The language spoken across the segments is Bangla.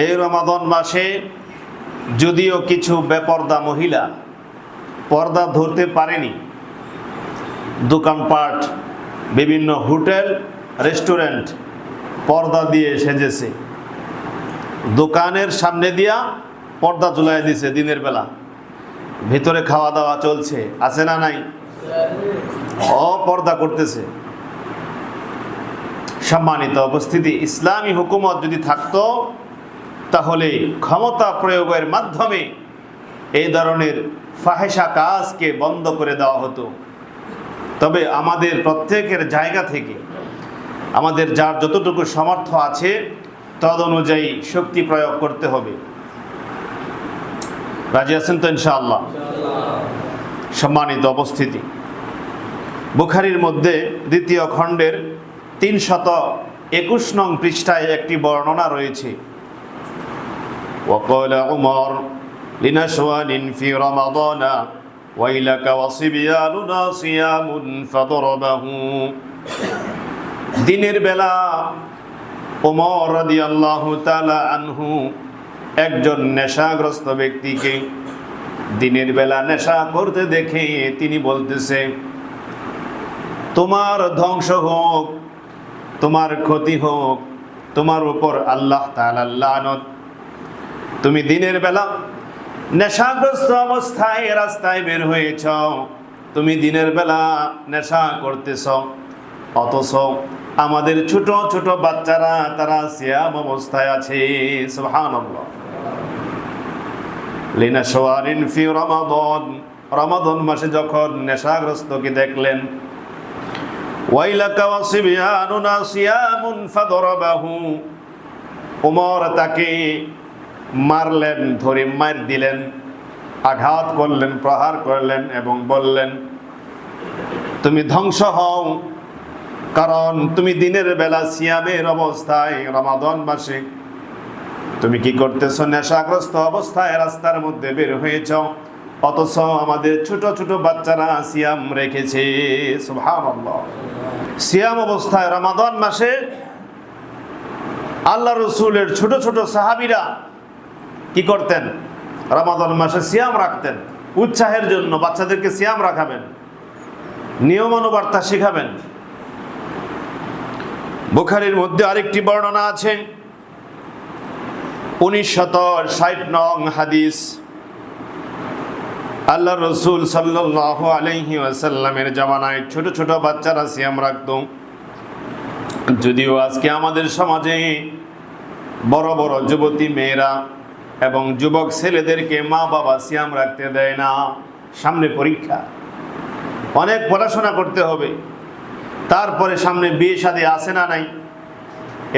এই রমাদন মাসে যদিও কিছু বেপর্দা মহিলা পর্দা ধরতে পারেনি, দোকানপাট, বিভিন্ন হোটেল, রেস্টুরেন্ট পর্দা দিয়ে সেজেছে। দোকানের সামনে দিয়া পর্দা ঝুলাই দিছে দিনের বেলা। ভিতরে খাওয়া দাওয়া চলছে, আছে না নাই? অপর্দা করতেছে। সম্মানিত উপস্থিতি, ইসলামী হুকুমত যদি থাকতো তাহলে ক্ষমতা প্রয়োগের মাধ্যমে এই ধরনের ফাহেসা কাজকে বন্ধ করে দেওয়া হতো। তবে আমাদের প্রত্যেকের জায়গা থেকে, আমাদের যার যতটুকু সামর্থ্য আছে তদ অনুযায়ী শক্তি প্রয়োগ করতে হবে। রাজি আছেন তো ইনশাআল্লাহ? সম্মানিত অবস্থিতি বুখারির মধ্যে দ্বিতীয় খণ্ডের তিন শত একুশ নং পৃষ্ঠায় একটি বর্ণনা রয়েছে। وقال عمر لنشوان في رمضان ويلك وصبياننا صيام فضربه দিনের বেলা ওমর রাদিয়াল্লাহু তাআলা আনহু একজন নেশাগ্রস্ত ব্যক্তিকে দিনের বেলা নেশা করতে দেখে তিনি বলতেছে তোমার ধ্বংস হোক তোমার ক্ষতি হোক তোমার উপর আল্লাহ তাআলা লানত তুমি দিনের বেলা নেশাগ্রস্ত অবস্থায় রাস্তায় বের হয়েছ। তুমি দিনের বেলা নেশা করতেছ। অথচ আমাদের ছোট ছোট বাচ্চারা, তারা সিয়াম অবস্থায় আছে। সুবহানাল্লাহ। লিনা রমাদন। রমাদন মাসে যখন নেশাগ্রস্তকে দেখলেন, ওয়াইলাকা ওয়াসিবিয়ানুনা সিয়ামুন ফাদরাবাহু। ওমর তাকে মারলেন, ধরে মার দিলেন, আঘাত করলেন, প্রহার করলেন এবং বললেন, তুমি ধ্বংস হও, কারণ তুমি দিনের বেলা সিয়ামের অবস্থায় রমাদন মাসে। তুমি কি করতেছ? নেশাগ্রস্ত অবস্থায় রাস্তার মধ্যে বের হয়েছ। অথচ আমাদের ছোট ছোট বাচ্চারা সিয়াম রেখেছে। সিয়াম অবস্থায় রমাদন মাসে আল্লাহ রসুলের ছোট ছোট সাহাবিরা কি করতেন? রমাদন মাসে সিয়াম রাখতেন। উৎসাহের জন্য বাচ্চাদেরকে সিয়াম রাখাবেন। নিয়মানুবার্তা শিখাবেন। বুখারির মধ্যে আরেকটি বর্ণনা আছে। উনিশ শত ষাট নং হাদিস। আল্লাহ রসুল সাল্লাহ আলহি আসাল্লামের জামানায় ছোট ছোট বাচ্চারা সিয়াম রাখত। যদিও আজকে আমাদের সমাজে বড় বড় যুবতী মেয়েরা এবং যুবক ছেলেদেরকে মা বাবা সিয়াম রাখতে দেয় না। সামনে পরীক্ষা। অনেক পড়াশোনা করতে হবে। তারপরে সামনে বিয়ে শাদী আসে না নাই,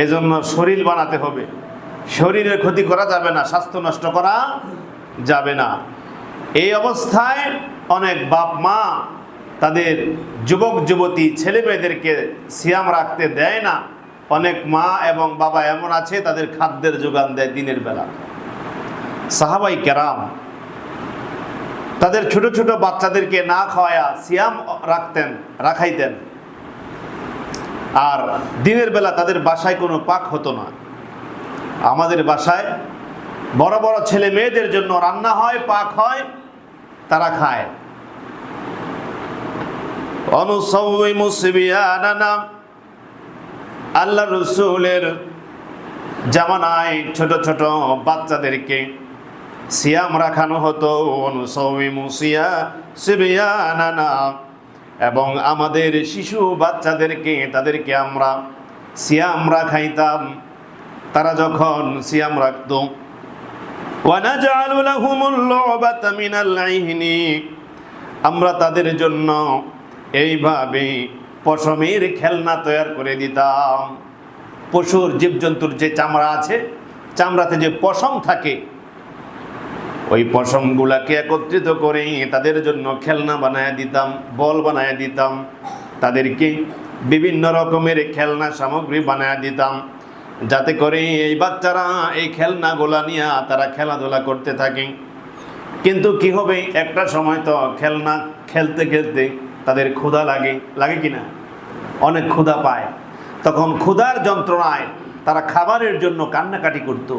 এজন্য শরীর বানাতে হবে। শরীরের ক্ষতি করা যাবে না, স্বাস্থ্য নষ্ট করা যাবে না। এই অবস্থায় অনেক বাপ মা তাদের যুবক, যুবতী ছেলে মেয়েদেরকে সিয়াম রাখতে দেয় না। অনেক মা এবং বাবা এমন আছে, তাদের খাদ্যের যোগান দেয় দিনের বেলা। সাহাবাই কেরাম তাদের ছোট ছোট বাচ্চাদেরকে না খাওয়ায়া সিয়াম রাখতেন, রাখাইতেন। আর দিনের বেলা তাদের বাসায় কোনো পাক হতো না। আমাদের বাসায় বড় বড় ছেলে মেয়েদের জন্য রান্না হয়, পাক হয়, তারা খায়। আল্লাহ রসুলের জামানায় ছোট ছোট বাচ্চাদেরকে সিয়াম রাখানো হতো এবং আমাদের শিশু বাচ্চাদেরকে, তাদেরকে আমরা সিয়াম রাখাইতাম। তারা যখন সিয়াম রাখত আমরা তাদের জন্য এইভাবে পশমের খেলনা তৈরি করে দিতাম। পশুর জীবজন্তুর যে চামড়া আছে, চামড়াতে যে পশম থাকে ওই পশমগুলাকে একত্রিত করে তাদের জন্য খেলনা বানায় দিতাম, বল বানায় দিতাম, তাদেরকে বিভিন্ন রকমের খেলনা সামগ্রী বানায় দিতাম, যাতে করে এই বাচ্চারা এই খেলনাগুলা নিয়ে তারা খেলাধুলা করতে থাকে। কিন্তু কি হবে, একটা সময় তো খেলনা খেলতে খেলতে তাদের ক্ষুধা লাগে। লাগে কি না? অনেক ক্ষুধা পায়। তখন ক্ষুধার যন্ত্রণায় তারা খাবারের জন্য কান্নাকাটি করত।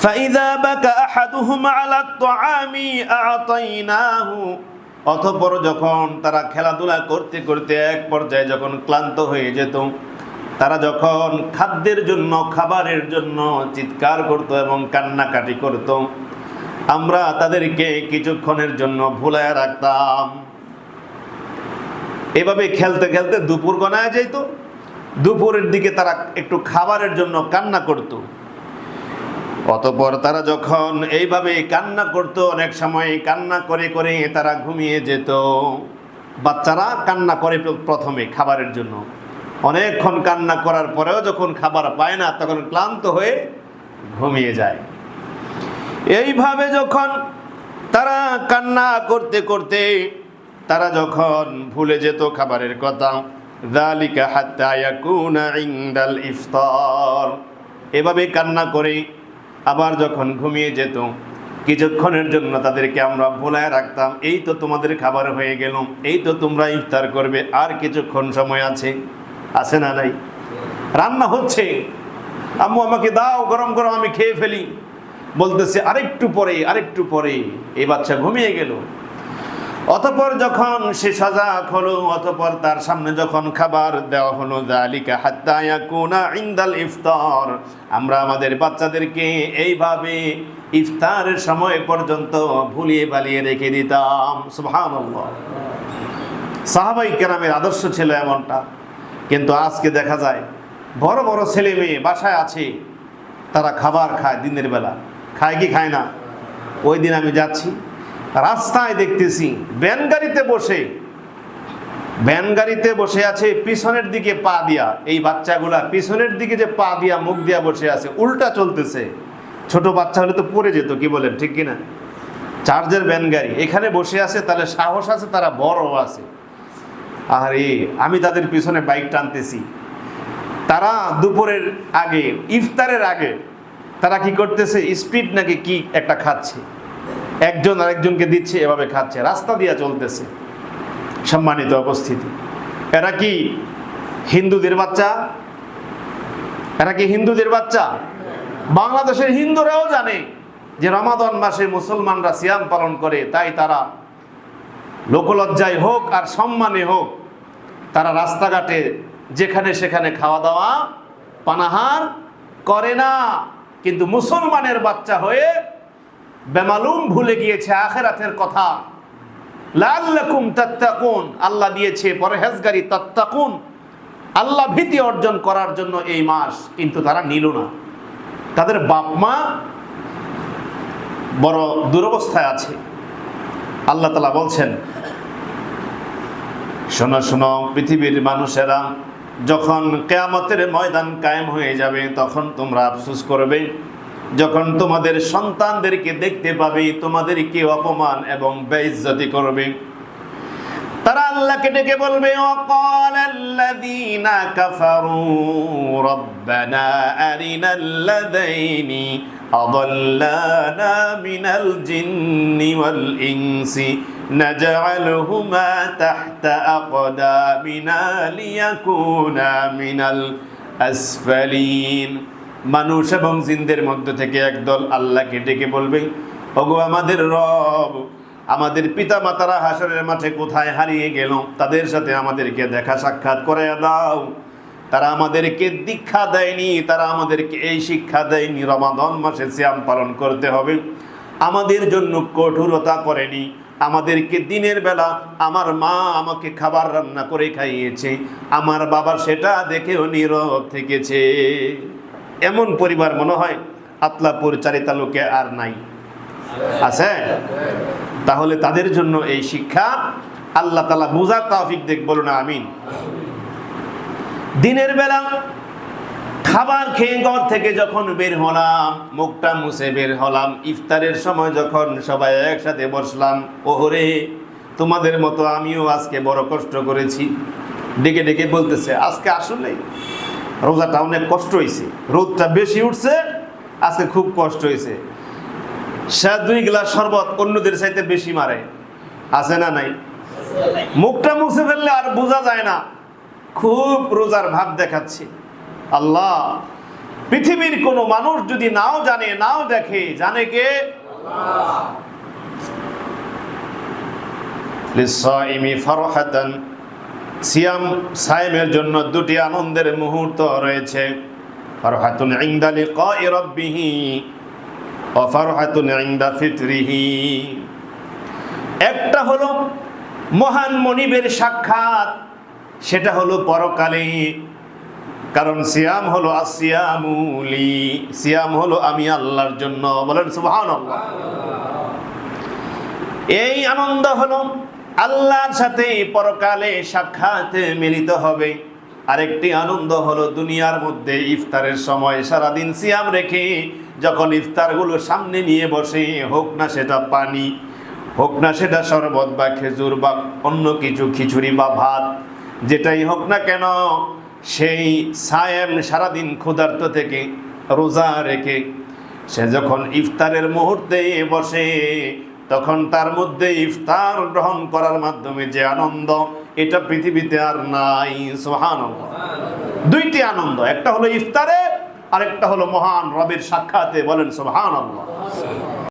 فإذا بكى أحدهم على الطعام أعطيناه অতঃপর যখন তারা খেলাধুলা করতে করতে এক পর্যায়ে যখন ক্লান্ত হয়ে যেত তারা যখন খাদ্যের জন্য খাবারের জন্য চিৎকার করত এবং কান্নাকাটি করত আমরা তাদেরকে কিছুক্ষণের জন্য ভুলায় রাখতাম এভাবে খেলতে খেলতে দুপুর গনায় যেত দুপুরের দিকে তারা একটু খাবারের জন্য কান্না করত অতপর তারা যখন এইভাবে কান্না করত, অনেক সময় কান্না করে করে তারা ঘুমিয়ে যেত। বাচ্চারা কান্না করে প্রথমে খাবারের জন্য। অনেকক্ষণ কান্না করার পরেও যখন খাবার পায় না, তখন ক্লান্ত হয়ে ঘুমিয়ে যায়। এইভাবে যখন তারা কান্না করতে করতে তারা যখন ভুলে যেত খাবারের কথা যালিকা হাত্তা ইফতার এভাবে কান্না করে আবার যখন ঘুমিয়ে যেত, কিছুক্ষণের জন্য তাদেরকে আমরা ভোলায় রাখতাম, এই তো তোমাদের খাবার হয়ে গেল, এই তো তোমরা ইফতার করবে, আর কিছুক্ষণ সময় আছে আছে না নাই? রান্না হচ্ছে। আম্মু, আমাকে দাও, গরম গরম, আমি খেয়ে ফেলি। বলতেছে, আরেকটু পরে আরেকটু পরে। এই বাচ্চা ঘুমিয়ে গেল। অতপর যখন সে সজাগ হলো, অতপর তার সামনে যখন খাবার দেওয়া হলো জালিকা হাত্তা ইয়াকুনা ইনদাল ইফতার। আমরা আমাদের বাচ্চাদেরকে এইভাবে ইফতারের সময় পর্যন্ত ভুলিয়ে বালিয়ে রেখে দিতাম। সুবহানাল্লাহ। সাহাবাই কেরামের আদর্শ ছিল এমনটা। কিন্তু আজকে দেখা যায়, বড় বড় ছেলে মেয়ে বাসায় আছে, তারা খাবার খায় দিনের বেলা। খায় কি খায় না? ওই দিন আমি যাচ্ছি। রাস্তায় দেখতেছি, ভ্যান গাড়িতে বসে। ভ্যান গাড়িতে বসে আছে, পিছনের দিকে পা দিয়া। এই বাচ্চাগুলা পিছনের দিকে যে পা দিয়া, মুখ দিয়া বসে আছে, উল্টা চলতেছে। ছোট বাচ্চা হলে তো পড়ে যেত, কি বলেন, ঠিক কিনা? চার্জের ভ্যান গাড়ি, এখানে বসে আছে, তাহলে সাহস আছে, তারা বড় আছে। আরে, আমি তাদের পিছনে বাইক টানতেছি। তারা দুপুরের আগে, ইফতারের আগে, তারা কি করতেছে, স্পিড নাকি কি একটা খাচ্ছে? একজন আরেকজনকে দিচ্ছে, এভাবে খাচ্ছে। রাস্তা দিয়ে চলতেছে সম্মানিত উপস্থিতি। এরা কি হিন্দুদের বাচ্চা? এরা কি হিন্দুদের বাচ্চা? বাংলাদেশের হিন্দুরাও জানে যে রমাদন মাসে মুসলমানরা সিয়াম পালন করে, তাই তারা লোকলজ্জায় হোক আর সম্মানে হোক, তারা রাস্তাঘাটে যেখানে সেখানে খাওয়া দাওয়া পানাহার করে না। কিন্তু মুসলমানের বাচ্চা হয়ে বেমালুম ভুলে গিয়েছে আখেরাতের কথা। লাল্লাকুম তাত্তাকুন, আল্লাহ দিয়েছে পরহেজগারি তাত্তাকুন। আল্লাহ ভীতি অর্জন করার জন্য এই মাস কিন্তু তারা নিল না। তাদের বাপ মা বড় দুরবস্থায় আছে। আল্লাহ তালা বলছেন, শোনো শোনো, পৃথিবীর মানুষেরা, যখন কেয়ামতের ময়দান কায়েম হয়ে যাবে, তখন তোমরা আফসোস করবে। যখন তোমাদের সন্তানদেরকে দেখতে পাবে তোমাদেরকে অপমান এবং বেইজ্জতি করবে তারা আল্লাহকে ডেকে বলবে وقال الذين كفروا ربنا أرنا الذين أضلانا من الجن والإنس نجعلهما تحت أقدامنا ليكونا من الأسفلين মানুষ এবং জিনদের মধ্য থেকে একদল আল্লাহকে ডেকে বলবে, ওগো আমাদের রব, আমাদের পিতা মাতারা হাসরের মাঠে কোথায় হারিয়ে গেল? তাদের সাথে আমাদেরকে দেখা সাক্ষাৎ করে দাও। তারা আমাদেরকে দীক্ষা দেয়নি, তারা আমাদেরকে এই শিক্ষা দেয়নি। রমাদন মাসে শ্যাম পালন করতে হবে। আমাদের জন্য কঠোরতা করেনি। আমাদেরকে দিনের বেলা আমার মা আমাকে খাবার রান্না করে খাইয়েছে। আমার বাবা সেটা দেখেও নীরব থেকেছে। এমন পরিবার মনে হয় আতলাপুর চারিতালুকে আর নাই। আছে? তাহলে তাদের জন্য এই শিক্ষা আল্লাহ তালা বুঝার তাফিক দেখ বলো না আমিন। দিনের বেলা খাবার খেয়ে ঘর থেকে যখন বের হলাম, মুখটা মুছে বের হলাম, ইফতারের সময় যখন সবাই একসাথে বসলাম, ওহরে, তোমাদের মতো আমিও আজকে বড় কষ্ট করেছি। ডেকে ডেকে বলতেছে, আজকে আসলে রোজাটা অনেক কষ্ট হয়েছে রোদটা বেশি উঠছে আজকে খুব কষ্ট হয়েছে সে দুই গ্লাস শরবত অন্যদের চাইতে বেশি মারে। আছে না নাই? মুখটা মুছে ফেললে আর বোঝা যায় না। খুব রোজার ভাব দেখাচ্ছে। আল্লাহ পৃথিবীর কোনো মানুষ যদি নাও জানে নাও দেখে জানে কে? ফারহাতান সিয়াম সাইমের জন্য দুটি আনন্দের মুহূর্ত রয়েছে। ফারহাতুন ইনদা লিকাই রাব্বিহি ওয়া ফারহাতুন ইনদা ফিতরিহি। একটা হলো মহান মনিবের সাক্ষাৎ, সেটা হলো পরকালে। কারণ সিয়াম হলো আসিয়ামুলি সিয়াম হলো আমি আল্লাহর জন্য। বলেন সুবহানাল্লাহ। এই আনন্দ হলো আল্লাহর সাথে পরকালে সাক্ষাতে মিলিত হবে। আরেকটি আনন্দ হলো দুনিয়ার মধ্যে ইফতারের সময় সারাদিন সিয়াম রেখে যখন ইফতারগুলো সামনে নিয়ে বসে, হোক না সেটা পানি, হোক না সেটা শরবত বা খেজুর বা অন্য কিছু খিচুড়ি বা ভাত, যেটাই হোক না কেন, সেই সায়েম সারাদিন ক্ষুধার্ত থেকে রোজা রেখে সে যখন ইফতারের মুহূর্তে বসে তখন তার মধ্যে ইফতার গ্রহণ করার মাধ্যমে যে আনন্দ, এটা পৃথিবীতে আর নাই সোহান দুইটি আনন্দ, একটা হলো ইফতারে, আরেকটা হলো মহান রবের সাক্ষাতে বলেন সোহান